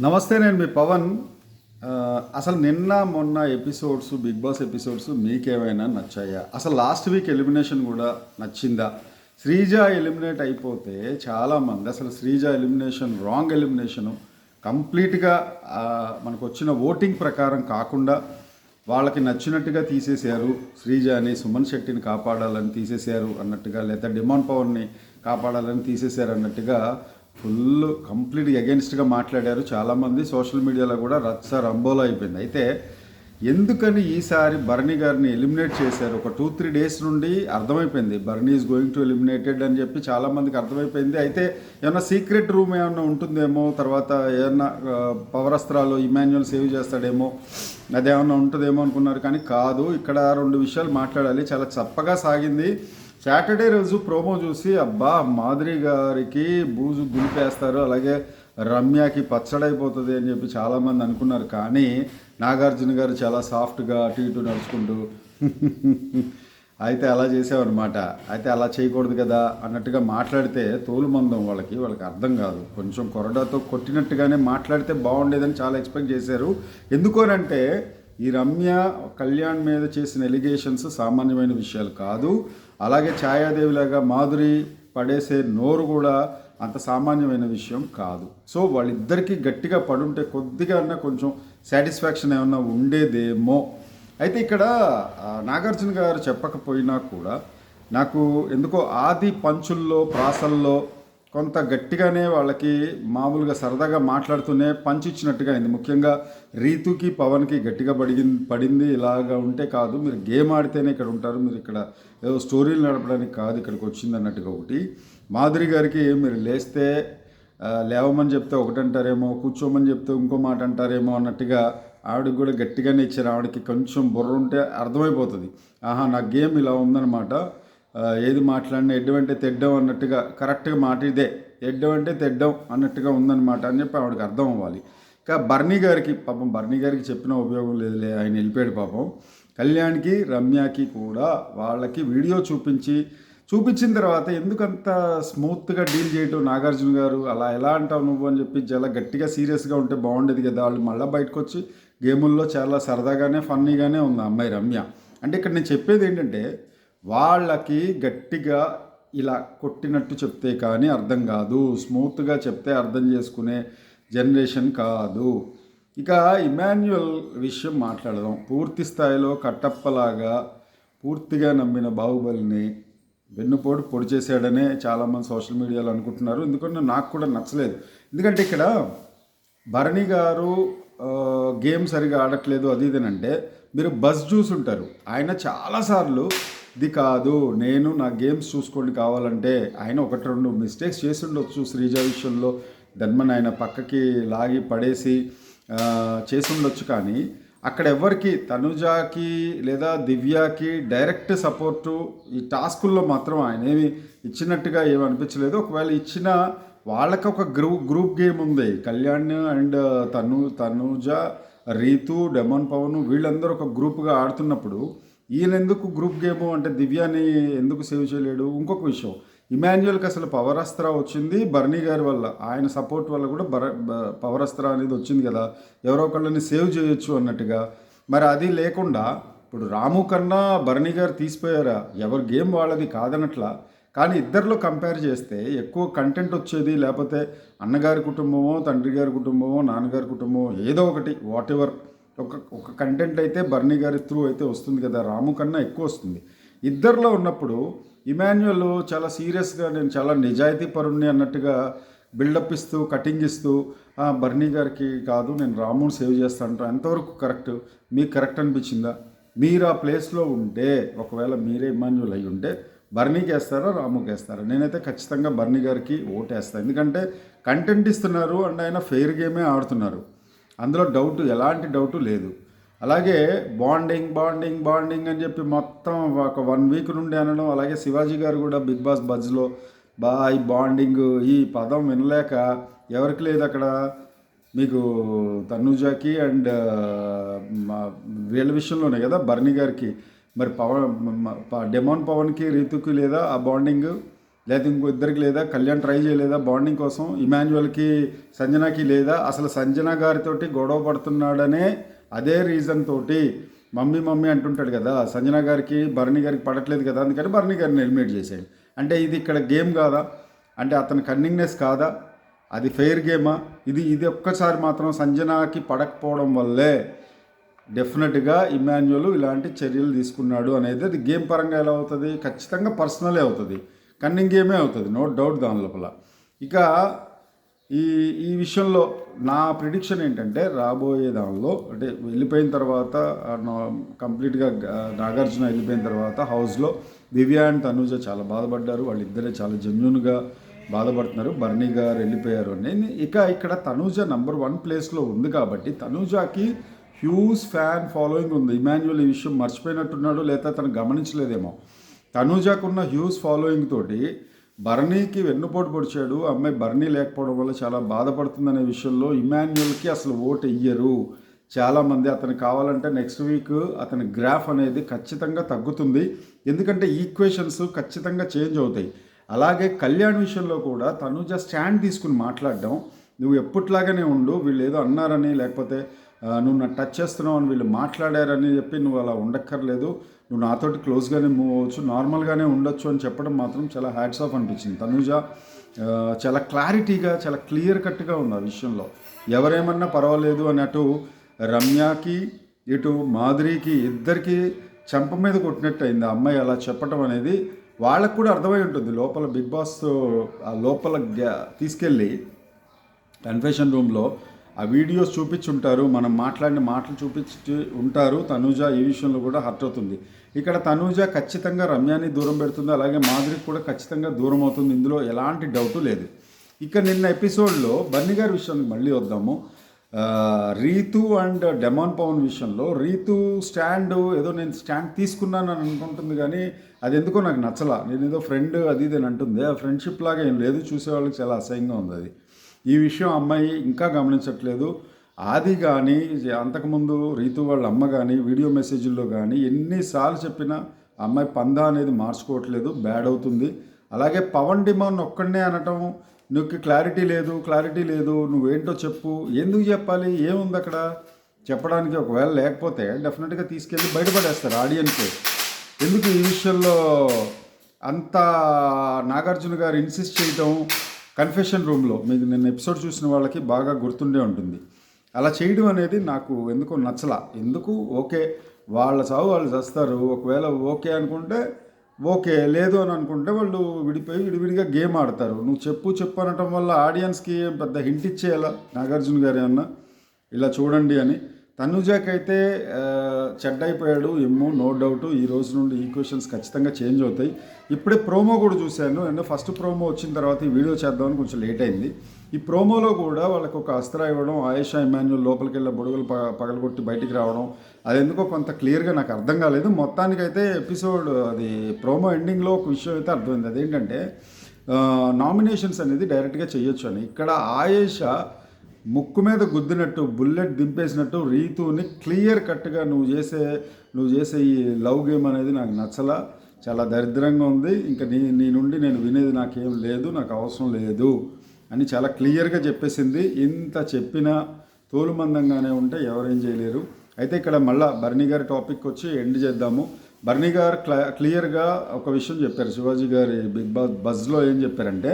నమస్తే నేను మీ పవన్. అసలు నిన్న మొన్న ఎపిసోడ్స్ బిగ్ బాస్ ఎపిసోడ్స్ మీకేమైనా నచ్చాయా? అసలు లాస్ట్ వీక్ ఎలిమినేషన్ కూడా నచ్చిందా? శ్రీజ ఎలిమినేట్ అయిపోతే చాలామంది అసలు శ్రీజ ఎలిమినేషన్ రాంగ్ ఎలిమినేషను కంప్లీట్గా మనకు వచ్చిన ఓటింగ్ ప్రకారం కాకుండా వాళ్ళకి నచ్చినట్టుగా తీసేశారు. శ్రీజాని సుమన్ శెట్టిని కాపాడాలని తీసేశారు అన్నట్టుగా లేదా డిమాండ్ పవర్ని కాపాడాలని తీసేశారు అన్నట్టుగా ఫుల్ కంప్లీట్ అగెన్స్ట్గా మాట్లాడారు. చాలామంది సోషల్ మీడియాలో కూడా రచ్చ రంబోలో అయిపోయింది. అయితే ఎందుకని ఈసారి బర్నీ గారిని ఎలిమినేట్ చేశారు? ఒక టూ త్రీ డేస్ నుండి అర్థమైపోయింది. Barney is going to eliminated అని చెప్పి చాలామందికి అర్థమైపోయింది. అయితే ఏమైనా సీక్రెట్ రూమ్ ఏమైనా ఉంటుందేమో? తర్వాత ఏమన్నా పవరస్త్రాలు ఇమాన్యువల్ సేవ్ చేస్తాడేమో? అదేమన్నా ఉంటుందేమో అనుకున్నారు. కానీ కాదు ఇక్కడ రెండు విషయాలు మాట్లాడాలి. చాలా చప్పగా సాగింది. సాటర్డే రోజు ప్రోమో చూసి అబ్బా మాధురి గారికి బూజు గులిపేస్తారు అలాగే రమ్యకి పచ్చడైపోతుంది అని చెప్పి చాలామంది అనుకున్నారు. కానీ నాగార్జున గారు చాలా సాఫ్ట్గా అటు ఇటు నడుచుకుంటూ అయితే అలా చేసామన్నమాట అయితే అలా చేయకూడదు కదా అన్నట్టుగా మాట్లాడితే తోలు మందం వాళ్ళకి వాళ్ళకి అర్థం కాదు. కొంచెం కొరడాతో కొట్టినట్టుగానే మాట్లాడితే బాగుండేదని చాలా ఎక్స్పెక్ట్ చేశారు. ఎందుకోనంటే ఈ రమ్య కళ్యాణ్ మీద చేసిన ఎలిగేషన్స్ సామాన్యమైన విషయాలు కాదు. అలాగే ఛాయాదేవిలాగా మాధురి పడేసే నోరు కూడా అంత సామాన్యమైన విషయం కాదు. సో వాళ్ళిద్దరికీ గట్టిగా పడుంటే కొద్దిగా అన్నా కొంచెం సాటిస్ఫాక్షన్ ఏమన్నా ఉండేదేమో. అయితే ఇక్కడ నాగార్జున గారు చెప్పకపోయినా కూడా నాకు ఎందుకో ఆది పంచుల్లో ప్రాసల్లో కొంత గట్టిగానే వాళ్ళకి మామూలుగా సరదాగా మాట్లాడుతూనే పంచిచ్చినట్టుగా అయింది. ముఖ్యంగా రీతుకి పవన్కి గట్టిగా పడిగింది పడింది ఇలాగా ఉంటే కాదు. మీరు గేమ్ ఆడితేనే ఇక్కడ ఉంటారు. మీరు ఇక్కడ ఏదో స్టోరీలు నడపడానికి కాదు. ఇక్కడికి వచ్చింది అన్నట్టుగా ఒకటి. మాధురి గారికి మీరు లేస్తే లేవమని చెప్తే ఒకటి అంటారేమో కూర్చోమని చెప్తే ఇంకో మాట అంటారేమో అన్నట్టుగా ఆవిడకి కూడా గట్టిగానే ఇచ్చారు. ఆవిడకి కొంచెం బుర్ర ఉంటే అర్థమైపోతుంది. ఆహా నా గేమ్ ఇలా ఉందన్నమాట. ఏది మాట్లాడినా ఎడ్డం అంటే తెడ్డం అన్నట్టుగా కరెక్ట్గా మాట ఇదే ఎడ్డం అంటే తెడ్డం అన్నట్టుగా ఉందన్నమాట అని చెప్పి ఆవిడకి అర్థం అవ్వాలి. ఇంకా బర్నీ గారికి పాపం బర్నీ గారికి చెప్పిన ఉపయోగం లేదులే ఆయన వెళ్ళిపోయాడు పాపం. కళ్యాణ్కి రమ్యకి కూడా వాళ్ళకి వీడియో చూపించి చూపించిన తర్వాత ఎందుకంత స్మూత్గా డీల్ చేయటం నాగార్జున గారు అలా ఎలా అంటావు నువ్వు అని చెప్పి చాలా గట్టిగా సీరియస్గా ఉంటే బాగుండేది కదా వాళ్ళు మళ్ళీ బయటకు వచ్చి గేముల్లో చాలా సరదాగానే ఫన్నీగానే ఉంది అమ్మాయి రమ్య. అంటే ఇక్కడ నేను చెప్పేది ఏంటంటే వాళ్ళకి గట్టిగా ఇలా కొట్టినట్టు చెప్తే కానీ అర్థం కాదు. స్మూత్గా చెప్తే అర్థం చేసుకునే జనరేషన్ కాదు. ఇక ఇమాన్యువల్ విషయం మాట్లాడదాం. పూర్తి స్థాయిలో కట్టప్పలాగా పూర్తిగా నమ్మిన బాహుబలిని వెన్నుపోటు పొడి చేశాడనే చాలామంది సోషల్ మీడియాలో అనుకుంటున్నారు. ఎందుకంటే నాకు కూడా నచ్చలేదు. ఎందుకంటే ఇక్కడ భరణి గారు గేమ్ సరిగా ఆడట్లేదు అది ఇదేనంటే మీరు బస్ చూసుంటారు. ఆయన చాలాసార్లు ఇది కాదు. నేను నా గేమ్స్ చూసుకోండి కావాలంటే. ఆయన ఒకటి రెండు మిస్టేక్స్ చేసి ఉండొచ్చు శ్రీజ విషయంలో. ధన్మన్ ఆయన పక్కకి లాగి పడేసి ఆ, చేసి ఉండొచ్చు కానీ అక్కడ ఎవరికి తనుజాకి లేదా దివ్యాకి డైరెక్ట్ సపోర్టు ఈ టాస్కుల్లో మాత్రం ఆయన ఏమి ఇచ్చినట్టుగా ఏమి అనిపించలేదు. ఒకవేళ ఇచ్చిన వాళ్ళకి ఒక గ్రూప్ గ్రూప్ గేమ్ ఉంది. కళ్యాణ్ అండ్ తను తనుజ రీతు డెమన్ పవన్ వీళ్ళందరూ ఒక గ్రూప్గా ఆడుతున్నప్పుడు ఈయన ఎందుకు గ్రూప్ గేమ్ అంటే దివ్యాని ఎందుకు సేవ్ చేయలేడు? ఇంకొక విషయం. ఇమాన్యుయల్కి అసలు పవర్ అస్త్ర వచ్చింది బర్నీ గారి వల్ల. ఆయన సపోర్ట్ వల్ల కూడా బర పవర్ అస్త్ర అనేది వచ్చింది కదా. ఎవరో ఒకళ్ళని సేవ్ చేయొచ్చు అన్నట్టుగా. మరి అది లేకుండా ఇప్పుడు రాము కన్నా బర్నీ గారు తీసిపోయారా? ఎవరి గేమ్ వాళ్ళది కాదనట్లా. కానీ ఇద్దరిలో కంపేర్ చేస్తే ఎక్కువ కంటెంట్ వచ్చేది లేకపోతే అన్నగారి కుటుంబమో తండ్రి గారి కుటుంబమో నాన్నగారి కుటుంబమో ఏదో ఒకటి వాట్ ఎవర్ ఒక ఒక కంటెంట్ అయితే బర్నీ గారి త్రూ అయితే వస్తుంది కదా రాము కన్నా ఎక్కువ వస్తుంది. ఇద్దరిలో ఉన్నప్పుడు ఇమాన్యువల్ చాలా సీరియస్గా నేను చాలా నిజాయితీ పరుణ్ణి అన్నట్టుగా బిల్డప్ ఇస్తూ కటింగ్ ఇస్తూ బర్నీ గారికి కాదు నేను రాముని సేవ్ చేస్తాను ఎంతవరకు కరెక్ట్ మీకు కరెక్ట్ అనిపించిందా? మీరు ఆ ప్లేస్లో ఉంటే ఒకవేళ మీరే ఇమాన్యువల్ అయి ఉంటే బర్నీకి వేస్తారా రాముకి వేస్తారా నేనైతే ఖచ్చితంగా బర్నీ గారికి ఓటేస్తాను ఎందుకంటే కంటెంట్ ఇస్తున్నారు అండ్ ఆయన ఫెయిర్ గేమే ఆడుతున్నారు. అందులో డౌట్ ఎలాంటి డౌటు లేదు. అలాగే బాండింగ్ బాండింగ్ బాండింగ్ అని చెప్పి మొత్తం ఒక వన్ వీక్ నుండి అనడం అలాగే శివాజీ గారు కూడా బిగ్ బాస్ బజ్లో బాయ్ బాండింగ్ ఈ పదం వినలేక ఎవరికి లేదు అక్కడ. మీకు తనుజాకి అండ్ వీళ్ళ విషయంలోనే కదా బర్నీ గారికి. మరి పవన్ డెమోన్ పవన్కి రీతుకి లేదా ఆ బాండింగ్? లేదా ఇంకో ఇద్దరికి లేదా కళ్యాణ్ ట్రై చేయలేదా బాండింగ్ కోసం ఇమాన్యువల్కి సంజనాకి లేదా అసలు సంజన గారితోటి గొడవ పడుతున్నాడనే అదే రీజన్ తోటి మమ్మీ మమ్మీ అంటుంటాడు కదా సంజన గారికి భరణి గారికి పడట్లేదు కదా అందుకని భరణి గారిని ఎలిమినేట్ చేసేయండి అంటే ఇది ఇక్కడ గేమ్ కాదా? అంటే అతని కన్నింగ్నెస్ కాదా? అది ఫెయిర్ గేమా ఇది ఇది ఒక్కసారి మాత్రం సంజనాకి పడకపోవడం వల్లే డెఫినెట్గా ఇమాన్యువల్ ఇలాంటి చర్యలు తీసుకున్నాడు అనేది అది గేమ్ పరంగా ఎలా అవుతుంది? ఖచ్చితంగా పర్సనలే అవుతుంది. కన్నింగ్ గేమే అవుతుంది నో డౌట్ దాని లోపల. ఇక ఈ ఈ విషయంలో నా ప్రిడిక్షన్ ఏంటంటే రాబోయే దానిలో అంటే వెళ్ళిపోయిన తర్వాత కంప్లీట్గా నాగార్జున వెళ్ళిపోయిన తర్వాత హౌస్లో దివ్య అండ్ తనూజ చాలా బాధపడ్డారు వాళ్ళిద్దరే చాలా జెన్యున్గా బాధపడుతున్నారు బర్నీ గారు వెళ్ళిపోయారు అని. ఇక ఇక్కడ తనూజ నంబర్ వన్ ప్లేస్లో ఉంది కాబట్టి తనూజకి హ్యూజ్ ఫ్యాన్ ఫాలోయింగ్ ఉంది. ఇమాన్యువల్ ఈ విషయం మర్చిపోయినట్టున్నాడు లేదా తను గమనించలేదేమో. తనూజాకున్న హ్యూజ్ ఫాలోయింగ్ తోటి బర్నీకి వెన్నుపోటు పొడిచాడు. అమ్మాయి బర్నీ లేకపోవడం వల్ల చాలా బాధపడుతుందనే విషయంలో ఇమాన్యుయల్కి అసలు ఓటు ఇయ్యరు చాలామంది అతను కావాలంటే నెక్స్ట్ వీక్ అతని గ్రాఫ్ అనేది ఖచ్చితంగా తగ్గుతుంది. ఎందుకంటే ఈక్వేషన్స్ ఖచ్చితంగా చేంజ్ అవుతాయి. అలాగే కళ్యాణ్ విషయంలో కూడా తనుజ స్టాండ్ తీసుకుని మాట్లాడడం నువ్వు ఎప్పట్లాగానే ఉండు వీళ్ళు ఏదో అన్నారని లేకపోతే నువ్వు నా టచ్ చేస్తున్నావు అని వీళ్ళు మాట్లాడారని చెప్పి నువ్వు అలా ఉండక్కర్లేదు. నువ్వు నాతోటి క్లోజ్గానే మూవ్ అవ్వచ్చు నార్మల్గానే ఉండొచ్చు అని చెప్పడం మాత్రం చాలా హ్యాట్స్ ఆఫ్ అనిపించింది. తనుజ చాలా క్లారిటీగా చాలా క్లియర్ కట్గా ఉంది ఆ విషయంలో. ఎవరేమన్నా పర్వాలేదు అని అటు రమ్యకి ఇటు మాధురికి ఇద్దరికి చెంప మీద కొట్టినట్టు అయింది ఆ అమ్మాయి అలా చెప్పడం అనేది. వాళ్ళకు కూడా అర్థమై ఉంటుంది. లోపల బిగ్ బాస్ ఆ లోపల గ్యా- తీసుకెళ్ళి కన్ఫెషన్ రూమ్లో ఆ వీడియోస్ చూపించుంటారు మనం మాట్లాడిన మాటలు చూపించి ఉంటారు. తనూజ ఈ విషయంలో కూడా హర్ట్ అవుతుంది. ఇక్కడ తనూజ ఖచ్చితంగా రమ్యాని దూరం పెడుతుంది అలాగే మాధురికి కూడా ఖచ్చితంగా దూరం అవుతుంది. ఇందులో ఎలాంటి డౌట్ లేదు. ఇక నిన్న ఎపిసోడ్లో బన్నీ గారి విషయానికి మళ్ళీ వద్దాము. రీతు అండ్ డెమాన్ పవన్ విషయంలో రీతు స్టాండ్ ఏదో నేను స్టాండ్ తీసుకున్నాను అని అనుకుంటుంది కానీ అది ఎందుకో నాకు నచ్చలా. నేను ఏదో ఫ్రెండ్ అది ఇది అని అంటుంది. ఆ ఫ్రెండ్షిప్ లాగా ఏం లేదు. చూసేవాళ్ళకి చాలా అసహ్యంగా ఉంది అది. ఈ విషయం అమ్మాయి ఇంకా గమనించట్లేదు. ఆది కానీ అంతకుముందు రీతు వాళ్ళ అమ్మ కానీ వీడియో మెసేజ్ల్లో కానీ ఎన్నిసార్లు చెప్పినా ఆ అమ్మాయి పందా అనేది మార్చుకోవట్లేదు బ్యాడ్ అవుతుంది. అలాగే పవన్ డిమాండ్ ఒక్కడనే అనటం నీకు క్లారిటీ లేదు క్లారిటీ లేదు నువ్వేంటో చెప్పు ఎందుకు చెప్పాలి ఏముంది అక్కడ? చెప్పడానికి ఒకవేళ లేకపోతే డెఫినెట్గా తీసుకెళ్ళి బయటపడేస్తారు ఆడియన్స్ ఎందుకు ఈ విషయంలో అంత నాగార్జున గారు ఇన్సిస్ట్ చేయటం కన్ఫెషన్ రూమ్లో మీకు నిన్న ఎపిసోడ్ చూసిన వాళ్ళకి బాగా గుర్తుండే ఉంటుంది. అలా చేయడం అనేది నాకు ఎందుకు నచ్చల. ఎందుకు? ఓకే. వాళ్ళ చావు వాళ్ళు చేస్తారు. ఒకవేళ ఓకే అనుకుంటే ఓకే. లేదు అని అనుకుంటే వాళ్ళు విడిపోయి విడివిడిగా గేమ్ ఆడతారు. నువ్వు చెప్పు చెప్పు అనటం వల్ల ఆడియన్స్కి పెద్ద హింట్ ఇచ్చేయాల? నాగార్జున గారు ఏమన్నా? ఇలా చూడండి అని. తనుజాకి అయితే ఆ, చెడ్డైపోయాడు ఏమో నో డౌట్ ఈ రోజు నుండి ఈక్వేషన్స్ ఖచ్చితంగా చేంజ్ అవుతాయి. ఇప్పుడే ప్రోమో కూడా చూశాను. అండ్ ఫస్ట్ ప్రోమో వచ్చిన తర్వాత ఈ వీడియో చేద్దామని కొంచెం లేట్ అయింది. ఈ ప్రోమోలో కూడా వాళ్ళకు ఒక అస్త్ర ఇవ్వడం ఆయేషా ఇమాన్యుల్ లోపలికి వెళ్ళి బుడగలు ప పగలగొట్టి బయటికి రావడం అది ఎందుకో కొంత క్లియర్గా నాకు అర్థం కాలేదు. మొత్తానికైతే ఎపిసోడ్ అది ప్రోమో ఎండింగ్లో ఒక విషయం అయితే అర్థమైంది. అదేంటంటే నామినేషన్స్ అనేది డైరెక్ట్గా చేయొచ్చు అని. ఇక్కడ ఆయేషా ముక్కు మీద గుద్దినట్టు బుల్లెట్ దింపేసినట్టు రీతుని క్లియర్ కట్గా నువ్వు చేసే నువ్వు చేసే ఈ లవ్ గేమ్ అనేది నాకు నచ్చలా. చాలా దరిద్రంగా ఉంది. ఇంకా నీ నీ నుండి నేను వినేది నాకేం లేదు నాకు అవసరం లేదు అని చాలా క్లియర్గా చెప్పేసింది. ఇంత చెప్పినా తోలుమందంగానే ఉంటే ఎవరేం చేయలేరు. అయితే ఇక్కడ మళ్ళా బర్నీ గారి టాపిక్ వచ్చి ఎండ్ చేద్దాము. బర్నీ గారు క్లియర్గా ఒక విషయం చెప్పారు. శివాజీ గారి బిగ్ బాస్ బజ్లో ఏం చెప్పారంటే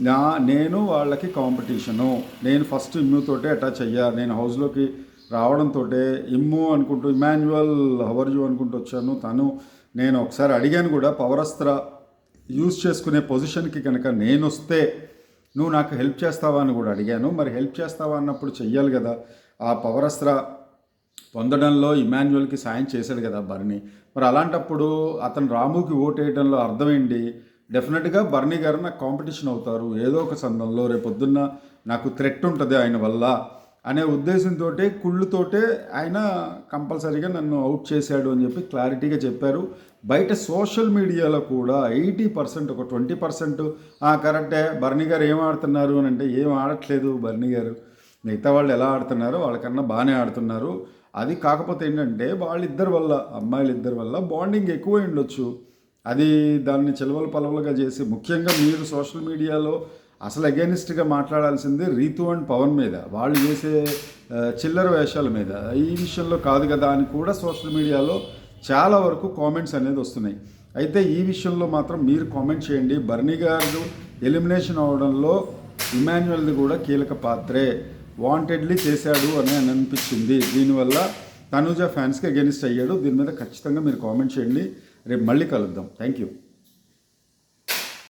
నా నేను వాళ్ళకి కాంపిటీషను నేను ఫస్ట్ ఇమ్ముతోటే అటాచ్ అయ్యా. నేను హౌస్లోకి రావడంతో ఇమ్ము అనుకుంటూ ఇమాన్యువల్ హవర్ అనుకుంటూ వచ్చాను. తను నేను ఒకసారి అడిగాను కూడా పవరస్త్ర యూజ్ చేసుకునే పొజిషన్కి కనుక నేను వస్తే నువ్వు నాకు హెల్ప్ చేస్తావా అని కూడా అడిగాను. మరి హెల్ప్ చేస్తావా అన్నప్పుడు చెయ్యాలి కదా. ఆ పవరస్త్ర పొందడంలో ఇమాన్యువల్కి సాయం చేశాడు కదా బర్ని. మరి అలాంటప్పుడు అతను రాముకి ఓటు వేయడంలో అర్థం ఏంటి? డెఫినెట్గా బర్నీ గారు నాకు కాంపిటీషన్ అవుతారు. ఏదో ఒక సందర్భంలో రేపొద్దున్న నాకు థ్రెట్ ఉంటుంది ఆయన వల్ల అనే ఉద్దేశంతో కుళ్ళుతోటే ఆయన కంపల్సరీగా నన్ను అవుట్ చేశాడు అని చెప్పి క్లారిటీగా చెప్పారు. బయట సోషల్ మీడియాలో కూడా ఎయిటీ పర్సెంట్ ఒక ట్వంటీ పర్సెంట్ కరెక్టే బర్నీ గారు ఏం ఆడుతున్నారు అని అంటే ఏం ఆడట్లేదు బర్నీ గారు. మిగతా వాళ్ళు ఎలా ఆడుతున్నారో వాళ్ళకన్నా బాగానే ఆడుతున్నారు. అది కాకపోతే ఏంటంటే వాళ్ళిద్దరి వల్ల అమ్మాయిలు ఇద్దరి వల్ల బాండింగ్ ఎక్కువ ఉండొచ్చు. అది దాన్ని చిలవలు పలవలుగా చేసి ముఖ్యంగా మీరు సోషల్ మీడియాలో అసలు అగేనిస్ట్గా మాట్లాడాల్సింది రీతు అండ్ పవన్ మీద. వాళ్ళు చేసే చిల్లర వేషాల మీద. ఈ విషయంలో కాదు కదా అని కూడా సోషల్ మీడియాలో చాలా వరకు కామెంట్స్ అనేది వస్తున్నాయి. అయితే ఈ విషయంలో మాత్రం మీరు కామెంట్ చేయండి. బర్నీ గారు ఎలిమినేషన్ అవడంలో ఇమాన్యువల్ది కూడా కీలక పాత్రే. వాంటెడ్లీ చేశాడు అని అనిపించింది. దీనివల్ల తనుజ ఫ్యాన్స్కి అగెనిస్ట్ అయ్యాడు. దీని మీద ఖచ్చితంగా మీరు కామెంట్ చేయండి. రేపు మళ్ళీ కలుద్దాం. Thank you